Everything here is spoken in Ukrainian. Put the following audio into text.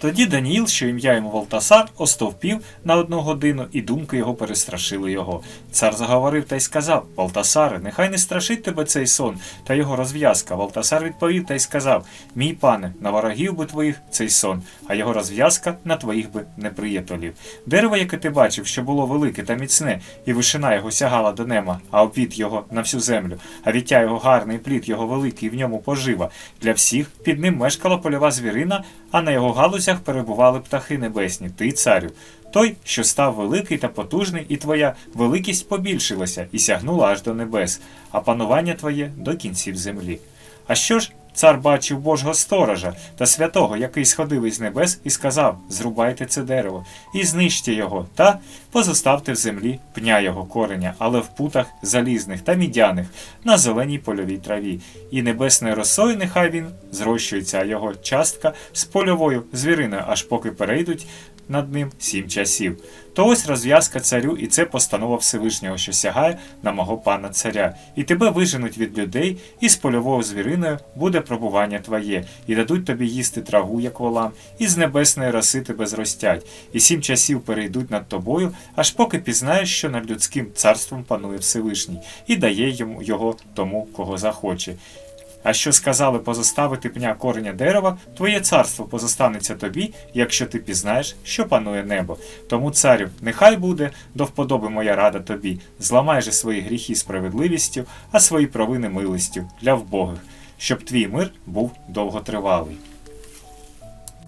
Тоді Даніїл, що ім'я йому Валтасар, остовпів на одну годину, і думки його перестрашили його. Цар заговорив та й сказав: Валтасаре, нехай не страшить тебе цей сон та його розв'язка. Валтасар відповів та й сказав: Мій пане, на ворогів би твоїх цей сон, а його розв'язка на твоїх би неприятелів. Дерево, яке ти бачив, що було велике та міцне, і вишина його сягала до нема, а обід його на всю землю, а віття його гарний, плід його великий, і в ньому пожива. Для всіх під ним мешкала польова звірина, а на його галузях перебували птахи небесні, ти, царю. Той, що став великий та потужний, і твоя великість побільшилася і сягнула аж до небес, а панування твоє до кінців землі. А що ж цар бачив Божого сторожа та святого, який сходив із небес, і сказав: Зрубайте це дерево, і знищте його, та позоставте в землі пня його кореня, але в путах залізних та мідяних, на зеленій польовій траві, і небесною росою нехай він зрощується, а його частка з польовою звіриною, аж поки перейдуть над ним сім часів. То ось розв'язка царю, і це постанова Всевишнього, що сягає на мого пана царя. І тебе виженуть від людей, і з польовою звіриною буде пробування твоє, і дадуть тобі їсти траву, як волам, і з небесної роси тебе зростять, і сім часів перейдуть над тобою, аж поки пізнаєш, що над людським царством панує Всевишній, і дає йому його тому, кого захоче. А що сказали позоставити пня кореня дерева, твоє царство позостанеться тобі, якщо ти пізнаєш, що панує небо. Тому, царю, нехай буде до вподоби моя рада тобі, зламай же свої гріхи справедливістю, а свої провини милостю для вбогих, щоб твій мир був довготривалий.